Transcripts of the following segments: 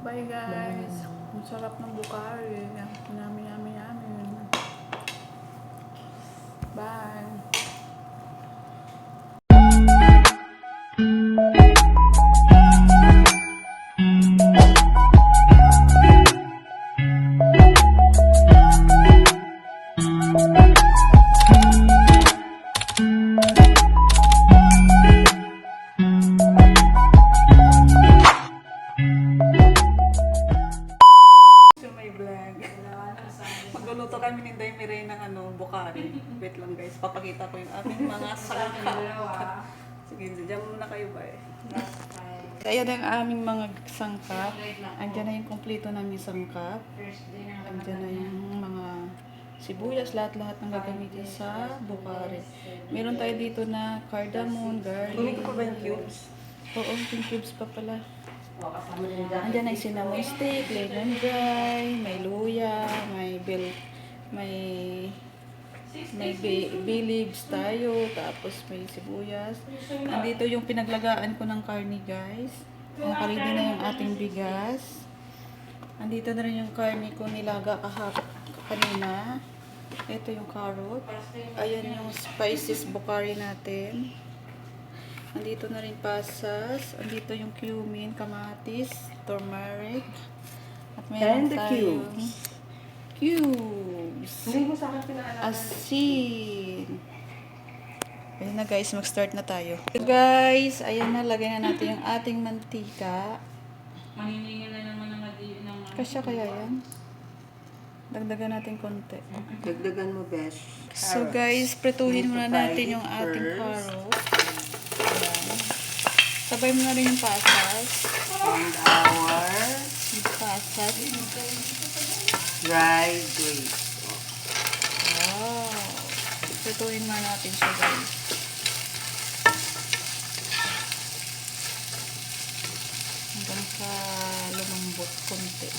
Bye guys. Ang sarap ng bukari. Yummy, yummy, yummy. Bye. Sangkap. Andyan na yung kompleto namin sangkap. Andyan na yung mga sibuyas, lahat-lahat ng gagamitin sa bukari. Meron tayo dito na cardamom, garlic. Kunin ko pa ba yung cubes? Oo, yung cubes pa pala. Andyan na yung cinnamon stick, lemon dry, may luya, may bell, may may bay, bay leaves tayo, tapos may sibuyas. Andito yung pinaglagaan ko ng karni, guys. Nakaredy na yung ating bigas. Andito na rin yung karni ko nilaga kahap kanina. Ito yung carrot. Ayan yung spices bukari natin. Andito na rin pasas. Andito yung cumin, kamatis, turmeric. At meron And the tayong cubes. cubes. Hindi mo sa akin pinaalala. Asin. Ayun na guys, mag-start na tayo. So guys, ayun na, lagay na natin yung ating mantika. Maniningil na naman ng adi ng Kasya kaya yan? Dagdagan natin konti. Dagdagan mo, Besh. So Carrots. guys, to muna natin yung ating first. carrot. Ayan. Sabay mo na rin yung pasas. And our Yung pasas. dried grapes. Wow. Prituhin muna natin siya guys. Hanggang sa lumambot konti.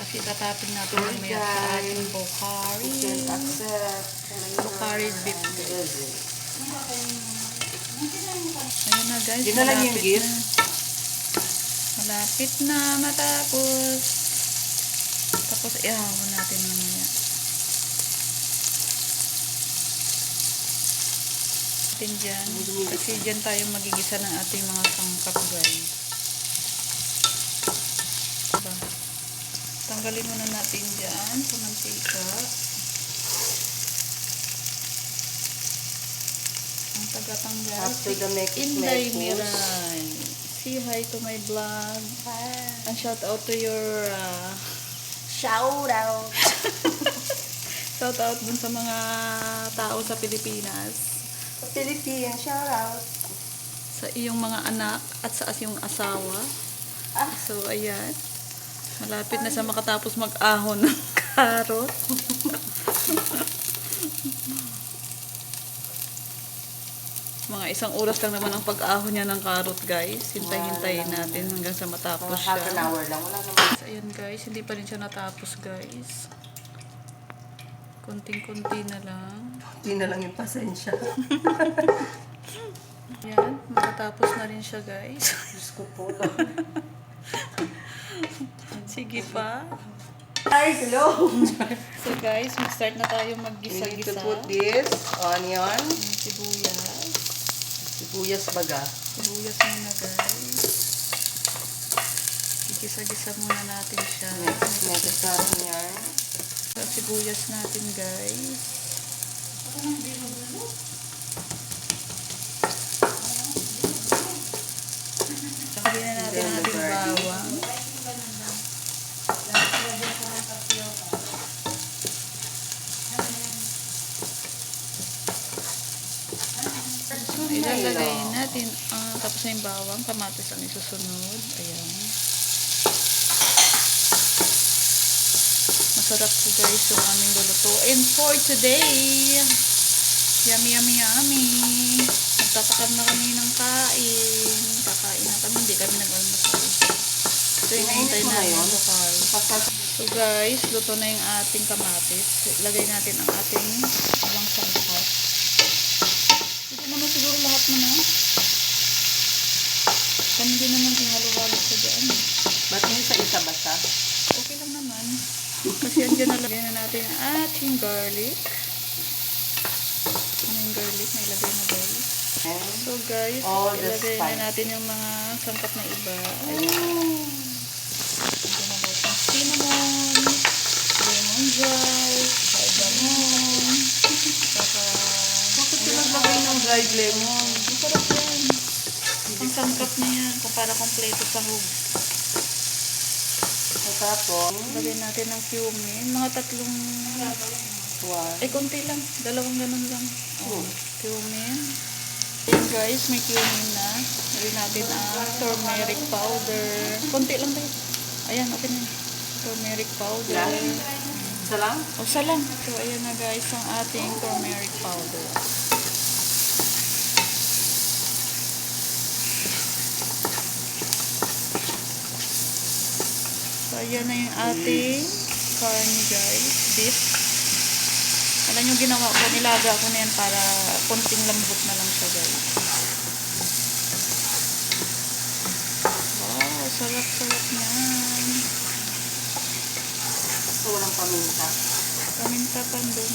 Kasi tatapin natin mamaya sa ating accept. Bokari beef. Ayun na guys. Yun na lang yung gift. na. Malapit na matapos. Tapos ihawin natin mamaya. Natin dyan. Kasi dyan tayo magigisa ng ating mga sangkap guys. Tanggalin muna natin dyan sa mantika. Ang tagatanggal. After the make it Inday. Miray. Say hi to my vlog. And shout out to your uh, Shout out. shout out dun sa mga tao sa Pilipinas. Philippine, shout out. Sa iyong mga anak at sa iyong asawa. So, ayan. Malapit na sa makatapos mag-ahon ng karot. mga isang oras lang naman ang pag-ahon niya ng karot, guys. Hintay-hintayin natin hanggang sa matapos Mga half an siya. hour lang. Wala naman. So, ayan guys, hindi pa rin siya natapos guys. Kunting-kunti na lang. Hindi na lang yung pasensya. Ayan, matatapos na rin siya guys. Diyos ko po. Sige pa. Ay, hello. So guys, mag-start na tayo You need to mag-gisa-gisa. put this onion. Sibuyas. Sibuyas baga. Sibuyas muna guys. Gigisa-gisa muna natin siya. Next, necessary yan. So, sibuyas natin guys. Lagyan na natin Then ang the ating garlic. bawang. So, ilalagay natin, ah, tapos na yung bawang, kamatis ang isusunod. Ayan. Masarap po guys yung aming luluto. And for today, yummy, yummy, yummy. Nagtatakam na kami ng kain. Kakain na kami, hindi kami nag-almusal. So, inaintay na yung So guys, luto na yung ating kamatis. Ilagay natin ang ating ibang sangkot naman siguro lahat naman. Kami din naman ihalo-halo sa dyan. Ba't yung isa-isa basta? Okay lang naman. Kasi yan dyan nalagay na natin ang ating garlic. Ano yung garlic na ilagay na guys? And so guys, all ilagay na natin yung mga sangkap na iba. Ayan. Ito na natin cinnamon, lemon drive. Dried lemon? Ang sarap yan. Ang sangkap niya yan, kung para kompleto sa hug. At tapos, Lagay natin ng cumin, mga tatlong... one. Eh, konti lang. Dalawang ganun lang. Oh, cumin. Ayan guys, may cumin na. Lagay natin ang turmeric powder. Konti lang tayo. Ayan, okay na. yun. Turmeric powder. Isa lang? O, isa lang. So, ayan na guys, ang ating turmeric powder. Ayan na yung ating karne guys. Beef. Alam nyo ginawa ko, nilaga ko na yan para konting lambot na lang siya guys. Wow, sarap-sarap niyan. So, walang paminta. Paminta pa doon.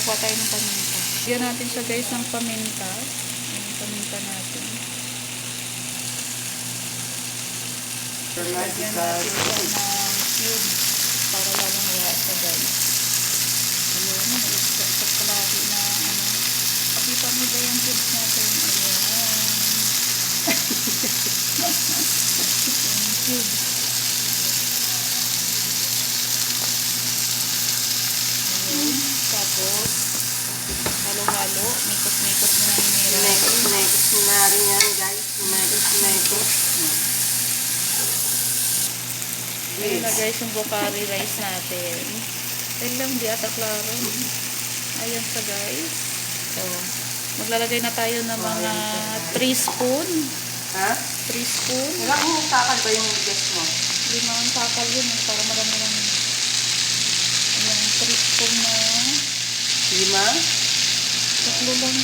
Kukuha tayo ng paminta. Bigyan natin siya guys ng paminta. Yung paminta natin. Is natin siya ng cube para lalong wala siya guys. Ayun, isa sa kalahati na ano. Pakita mo ba yung cubes natin? Ayan. yung cubes. Ayun. Tapos, halo-halo. Mikot-mikot na meron. Sinekos mo na rin yan, guys. Ayun na guys, yung bokari rice natin. Ayun lang, di ata klaro. Ayan sa guys. So, maglalagay na tayo ng mga 3 spoon. Ha? 3 spoon. Ilang takal ba yung bigas mo? Limang takal yun eh, para marami lang. Ayan, 3 spoon na. Lima? Tatlo lang.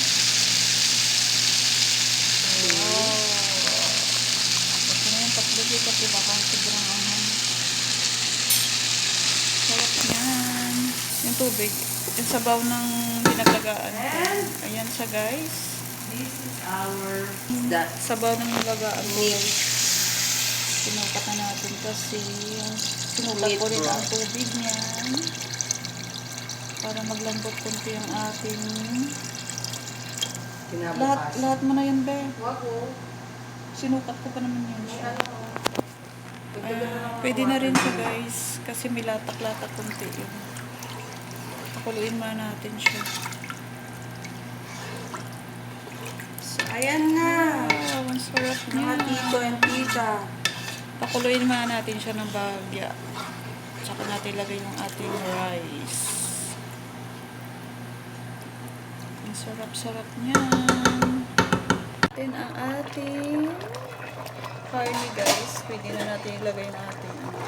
Wow. Yung tatlo dito kasi baka sobrang anghang. Sarap niyan. Yung tubig. Yung sabaw ng binaglagaan ko. Ayan siya guys. This is our... That. Sabaw ng binaglagaan ko. Sinukat na natin kasi yung sinukat ko rin ang tubig niyan. Para maglambot kunti ang ating... Lahat, lahat mo na yun, Be. Wag oh. Sinukat ko pa naman yun. Ano? Ah, pwede na rin siya guys. Kasi may latak-latak kunti yun. Pakuluin muna natin siya. Ayan na. Wow, ang sarap Mga niya. tito and tita. Pakuluin muna natin siya ng bagya. Tsaka natin ilagay yung ating rice. Ang sarap-sarap niyan. Then ang ating karne guys. Pwede na natin ilagay yung ating ano.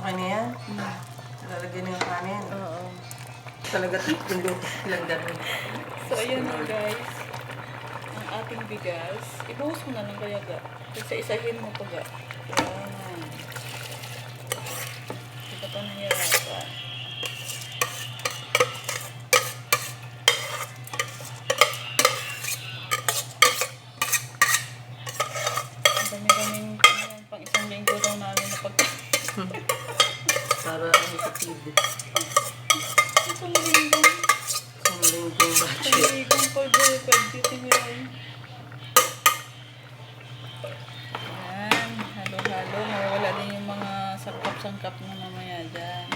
Okay na yan. Hmm. Lalagyan yung kanin. Oo. Talaga tatlong luto lang ganun. So, ayan na guys. Ang ating bigas. Ibuhos mo na lang kaya ga. Kasi isahin mo pa ga. Yan. Hindi ka pa nahihirapan. Ang dami-daming ano, pang isang linggo daw namin na pag... Para ang kapid. Isang linggo. Kung linggong Isang budget. linggo pa daw. Pagditing yan. Yan, halo-halo. Mawala din yung mga sangkap-sangkap na mamaya dyan.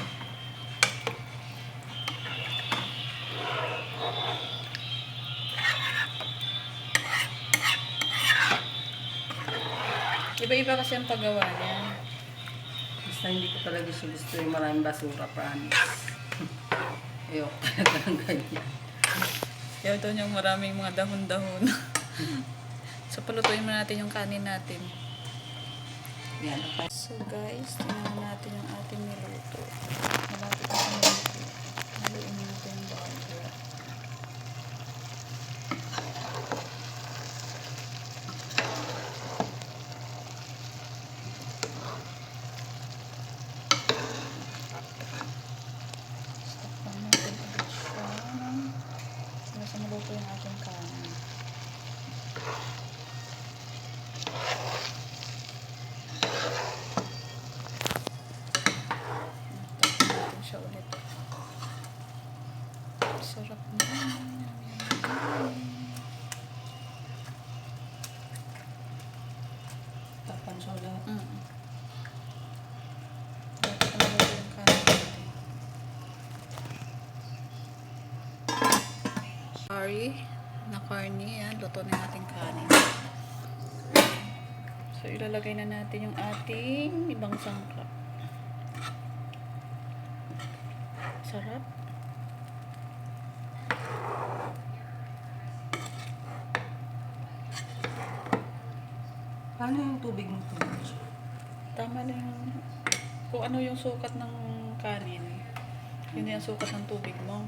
Iba-iba kasi ang paggawa niya. Basta hindi ko talaga siya gusto yung maraming basura, promise. Ayoko talaga ng ganyan. Ayaw daw niyang maraming mga dahon-dahon. so, palutuin mo natin yung kanin natin. Yan. So guys, tingnan natin yung ating niluto. Malapit na ang niluto. Haluin natin yung bagyo. Sola. Mm. Natin. Curry na carne. Yan, luto na natin kanin. So, ilalagay na natin yung ating ibang sangkap. Sarap. Paano yung tubig mo tubig? Tama lang yung, kung ano yung sukat ng kanin, yun yung sukat ng tubig mo.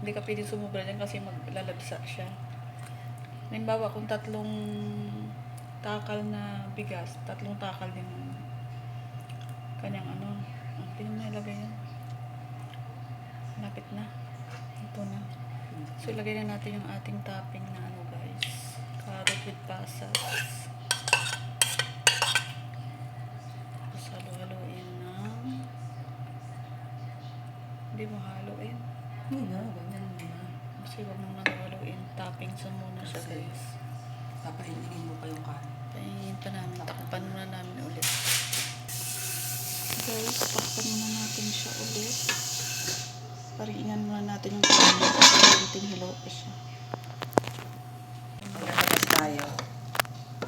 Hindi ka pwedeng sumubra dyan kasi maglalabsa siya. Halimbawa, kung tatlong takal na bigas, tatlong takal din kanyang ano, ang pinong na ilagay yan. Lapit na. Ito na. So, ilagay na natin yung ating topping na ano guys. Carrot with pasas. Tapos halo-haloin ng... Hindi mo haluin. Hindi na, ganyan na. Kasi huwag mong naghaluin. Topping sa muna siya guys. Papainigin mo pa yung kanin. Pahingiin pa namin. Takpan muna namin ulit. Guys, takpan muna natin siya ulit. Paringan muna natin yung kanin. Kunting hilaw pa siya. Maglalabas tayo.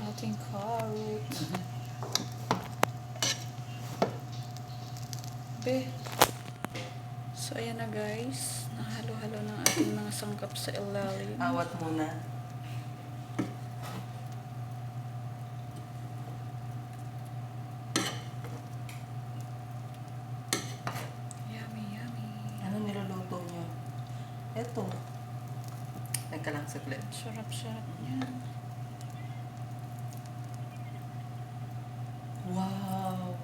Ating carrot. Be. So, ayan na guys. Nahalo-halo ng sangkap sa ilalim. Awat muna. Yummy, yummy. Ano niluluto nyo? Eto. Nagka lang saglit. Sarap-sarap yan. Wow!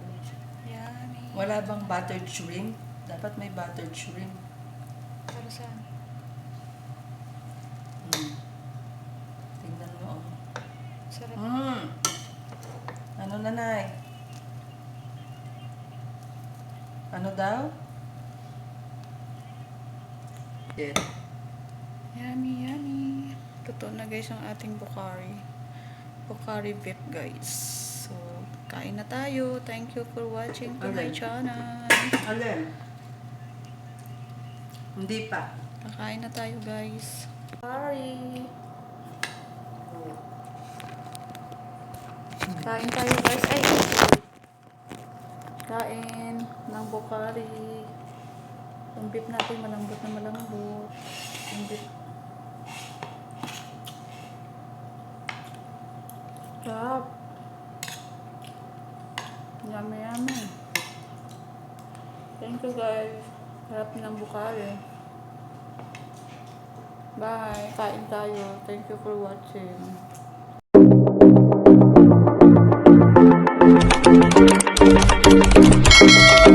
Yummy. Wala bang buttered shrimp? Dapat may buttered shrimp. Para saan? Hmm. Tingnan mo. oh. Sarap. Hmm. Ano nanay? Ano daw? Yeah. Yummy, yummy. Totoo na guys ang ating bukari. Bukari beef guys. So, kain na tayo. Thank you for watching to my Alin? channel. Alin? Hindi pa. Kakain na tayo guys. Sorry. Kain tayo guys. Ay! Kain ng bukari. Yung beef natin malambot na malambot. Yung beef. Sarap. Yummy, yummy. Thank you guys. Sarap ng bukari. Bye. Kain tayo. Thank you for watching. Thank you.